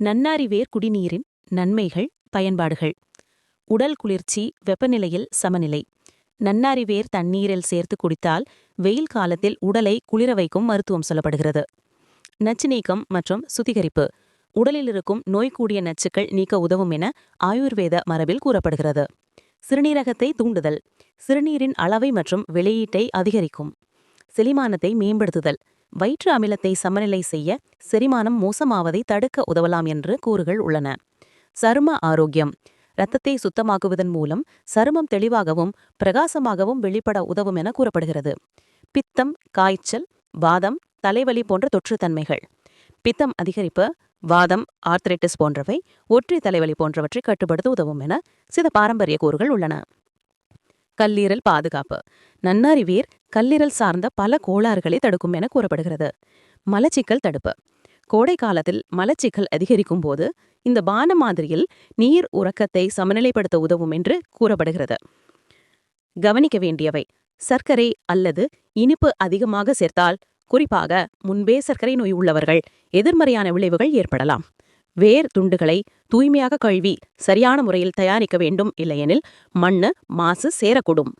நன்னாரி வேர் குடிநீரின் நன்மைகள் பயன்பாடுகள். உடல் குளிர்ச்சி வெப்பநிலையில் சமநிலை. நன்னாரி வேர் தண்ணீரில் சேர்த்து குடித்தால் வெயில் காலத்தில் உடலை குளிர வைக்கும் மருத்துவம் சொல்லப்படுகிறது. நச்சு நீக்கம் மற்றும் சுத்திகரிப்பு. உடலில் இருக்கும் நோய்கூடிய நச்சுக்கள் நீக்க உதவும் என ஆயுர்வேத மரபில் கூறப்படுகிறது. சிறுநீரகத்தை தூண்டுதல். சிறுநீரின் அளவை மற்றும் வெளியீட்டை அதிகரிக்கும். செரிமானத்தை மேம்படுத்துதல். வயிற்று அமிலத்தை சமநிலை செய்ய செரிமானம் மோசமாவதை தடுக்க உதவலாம் என்று கூறுகள் உள்ளன. சரும ஆரோக்கியம். இரத்தத்தை சுத்தமாக்குவதன் மூலம் சருமம் தெளிவாகவும் பிரகாசமாகவும் வெளிப்பட உதவும் என கூறப்படுகிறது. பித்தம் காய்ச்சல் வாதம் தலைவலி போன்ற தொற்றுத்தன்மைகள் பித்தம் அதிகரிப்பு வாதம் ஆர்த்ரைட்டிஸ் போன்றவை ஒற்றை தலைவலி போன்றவற்றை கட்டுப்படுத்த உதவும் என சில பாரம்பரிய கூறுகள் உள்ளன. கல்லீரல் பாதுகாப்பு. நன்னாரி வேர் கல்லீரல் சார்ந்த பல கோளாறுகளை தடுக்கும் என கூறப்படுகிறது. மலச்சிக்கல் தடுப்பு. கோடை காலத்தில் மலச்சிக்கல் அதிகரிக்கும் போது இந்த பான மாதிரியில் நீர் உறக்கத்தை சமநிலைப்படுத்த உதவும் என்று கூறப்படுகிறது. கவனிக்க வேண்டியவை. சர்க்கரை அல்லது இனிப்பு அதிகமாக சேர்த்தால் குறிப்பாக முன்பே சர்க்கரை நோய் உள்ளவர்கள் எதிர்மறையான விளைவுகள் ஏற்படலாம். வேர் துண்டுகளை தூய்மையாக கழுவி சரியான முறையில் தயாரிக்க வேண்டும் இல்லையெனில் மண்ணு மாசு சேரக்கூடும்.